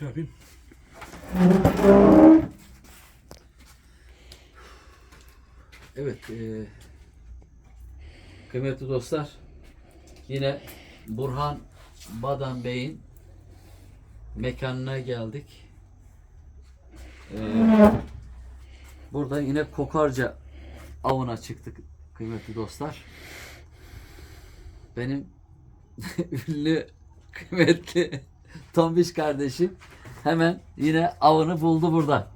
şey yapayım. Evet, e, kıymetli dostlar, yine Burhan Badan Bey'in mekanına geldik. E, burada yine kokarca avına çıktık kıymetli dostlar. Benim ünlü kıymetli Tombiş kardeşim hemen yine avını buldu burada.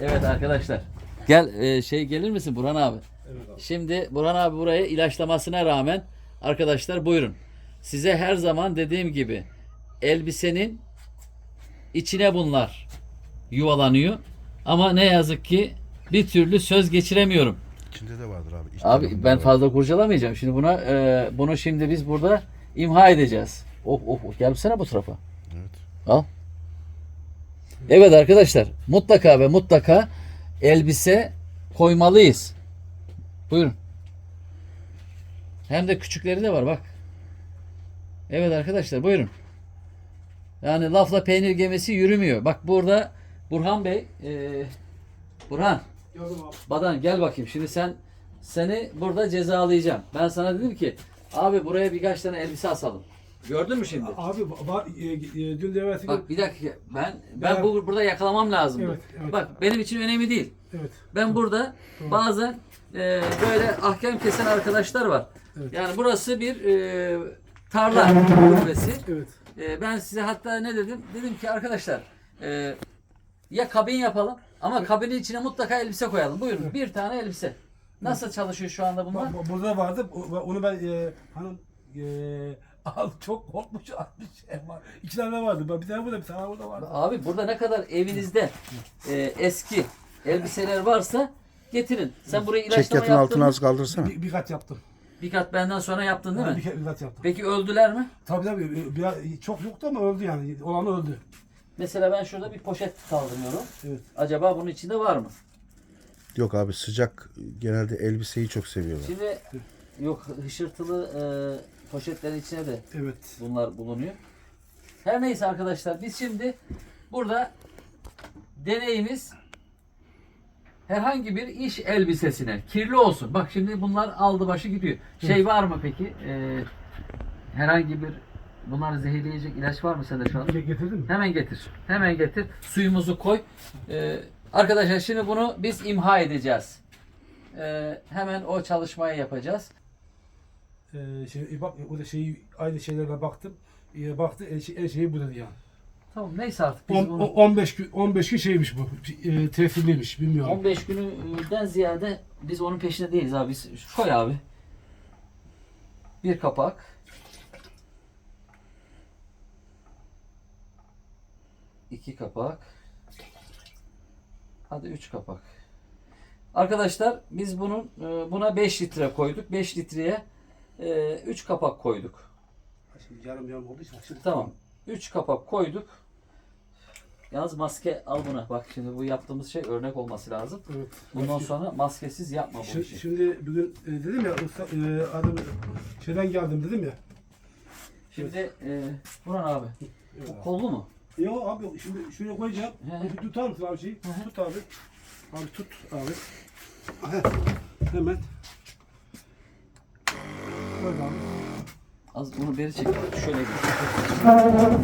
Evet arkadaşlar. Gel e, şey gelir misin Burhan abi? Evet abi. Şimdi Burhan abi burayı ilaçlamasına rağmen arkadaşlar buyurun. Size her zaman dediğim gibi elbisenin içine bunlar yuvalanıyor. Ama ne yazık ki bir türlü söz geçiremiyorum. İçinde de vardır abi. İç Abi ben var. fazla kurcalamayacağım. Şimdi buna e, bunu şimdi biz burada imha edeceğiz. Oh oh oh gelsene bu tarafa. Al. Evet arkadaşlar mutlaka ve mutlaka elbise koymalıyız. Buyurun. Hem de küçükleri de var bak. Evet arkadaşlar buyurun. Yani lafla peynir gemisi yürümüyor. Bak burada Burhan Bey, e, Burhan. Badan gel bakayım. Şimdi sen seni burada cezalayacağım. Ben sana dedim ki abi buraya birkaç tane elbise asalım. Gördün mü şimdi? Abi var e, e, dün de evvelsi gün- Bak bir dakika ben ben Ben- bu burada yakalamam lazım. Evet, evet. Bak benim için önemli değil. Evet. Ben burada bazen e, böyle ahkam kesen arkadaşlar var. Evet. Yani burası bir e, tarla kulübesi. Evet. E, ben size hatta ne dedim? Dedim ki arkadaşlar e, ya kabin yapalım ama kabinin içine mutlaka elbise koyalım. Buyurun bir tane elbise. Nasıl çalışıyor şu anda bunlar? Bak, burada vardı. o- Onu ben e, hanım e, al çok korkmuş atmış şey var. İki tane vardı. Bir tane burada bir tane burada vardı. Abi burada ne kadar evinizde e, eski elbiseler varsa getirin. Sen burayı ilaçlama Çekyatin yaptın altını mı? az kaldırsana. Bir, birkaç yaptım. Bir kat benden sonra yaptın değil mi? Bir, birkaç yaptım. Peki öldüler mi? Tabii tabii. e, Biraz, çok yoktu ama öldü yani. Olan öldü. Mesela ben şurada bir poşet kaldırıyorum. Evet. Acaba bunun içinde var mı? Yok abi sıcak genelde elbiseyi çok seviyorlar. Şimdi yok hışırtılı e, poşetlerin içine de Evet. bunlar bulunuyor. Her neyse arkadaşlar biz şimdi burada deneyimiz herhangi bir iş elbisesine kirli olsun. Bak şimdi bunlar aldı başı gidiyor. Şey var mı peki? E, herhangi bir bunları zehirleyecek ilaç var mı sende şu an? Getirdin mi? Hemen getir. Hemen getir. Suyumuzu koy. Ee, arkadaşlar şimdi bunu biz imha edeceğiz. Ee, hemen o çalışmayı yapacağız. Ee, şey, e, bak o da şeyi aynı şeylerine baktım. E, baktı en, şey, şeyi bu dedi yani. Tamam neyse artık biz On, bunu o- 15 gün 15 gün şeymiş bu. E, tesirliymiş bilmiyorum. 15 gününden ziyade biz onun peşinde değiliz abi. Biz koy abi. Bir kapak. iki kapak. Hadi üç kapak. Arkadaşlar biz bunun e, buna 5 litre koyduk. 5 litreye 3 kapak koyduk. Şimdi yarım yarım olduğu için açıldı. Tamam. 3 kapak koyduk. Yalnız maske al buna. Bak şimdi bu yaptığımız şey örnek olması lazım. Evet. Bundan sonra maskesiz yapma bu Şi- işi. Şimdi bugün e, dedim ya usta, e, adam şeyden geldim dedim ya. Şimdi e, Burhan abi. Bu kollu mu? Yo abi şimdi şuraya koyacağım. He. Bir tutar mısın abi şeyi? Tut abi. Abi tut abi. Heh. Hemen. Az bunu beri çek. Şöyle gel.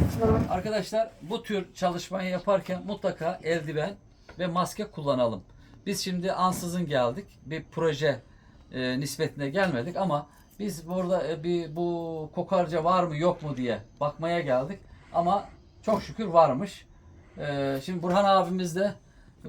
Arkadaşlar bu tür çalışmayı yaparken mutlaka eldiven ve maske kullanalım. Biz şimdi ansızın geldik. Bir proje e, nispetine gelmedik ama biz burada e, bir bu kokarca var mı yok mu diye bakmaya geldik. Ama çok şükür varmış. E, şimdi Burhan abimiz de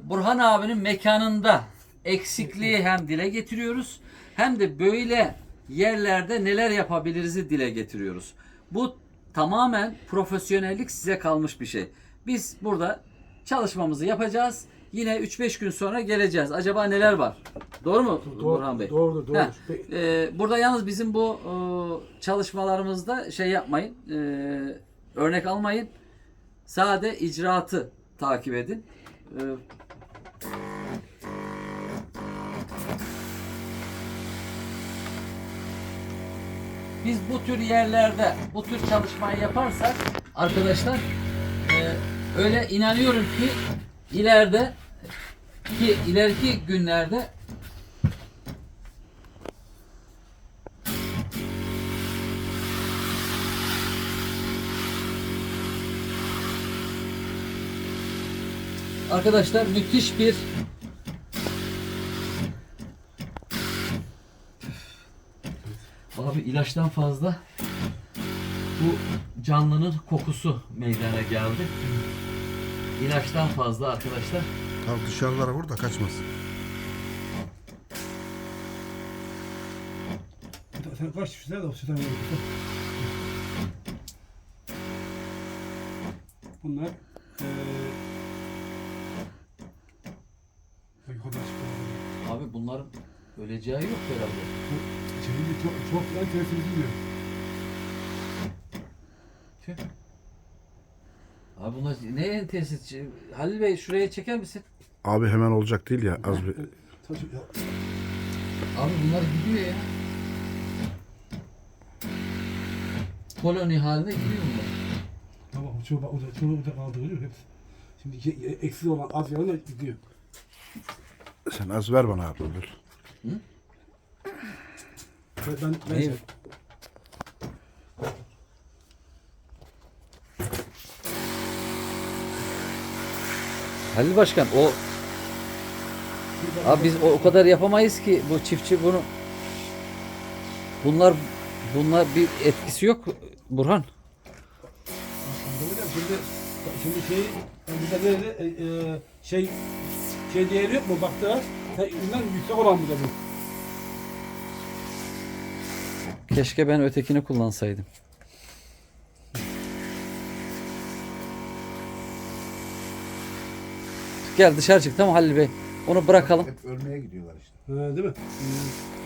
Burhan abinin mekanında eksikliği hem dile getiriyoruz hem de böyle yerlerde neler yapabiliriz'i dile getiriyoruz. Bu tamamen profesyonellik size kalmış bir şey. Biz burada çalışmamızı yapacağız. Yine 3-5 gün sonra geleceğiz. Acaba neler var? Doğru mu Burhan Bey? Doğrudur, Heh, doğrudur. Pe- e, burada yalnız bizim bu e, çalışmalarımızda şey yapmayın. e, örnek almayın. Sade icraatı takip edin. E, biz bu tür yerlerde bu tür çalışmayı yaparsak arkadaşlar e, Öyle inanıyorum ki ileride ki ileriki günlerde Arkadaşlar müthiş bir Abi ilaçtan fazla bu canlının kokusu meydana geldi. İlaçtan fazla arkadaşlar. Tam dışarılara vur da kaçmasın. Sen kaç kişiler de sütten. Bunlar çıkıyor. Abi bunların öleceği yok herhalde. Şimdi çok çok tesir ediyor. Tüh. Abi bunlar ne enteresan. Halil Bey şuraya çeker misin? Abi hemen olacak değil ya az bir. Tabii ya. Abi bunlar gidiyor ya. Koloni haline gidiyor bunlar. Tamam o çoğu bak orada çoğu orada kaldı görüyor musun? Şimdi iki, eksik olan az yalan da gidiyor. Sen az ver bana abi. Dur. Ben ben, ben İyi. Halil Başkan o Abi biz o, o kadar yapamayız ki bu çiftçi bunu bunlar bunlar bir etkisi yok Burhan. Şimdi şimdi şey bir de e, e, şey şey değeri yok mu baktılar? Bundan yüksek olan bu da bu. Keşke ben ötekini kullansaydım. Gel dışarı çık tamam Halil Bey. Onu bırakalım. Hep ölmeye gidiyorlar işte. Ha, değil mi? Hmm.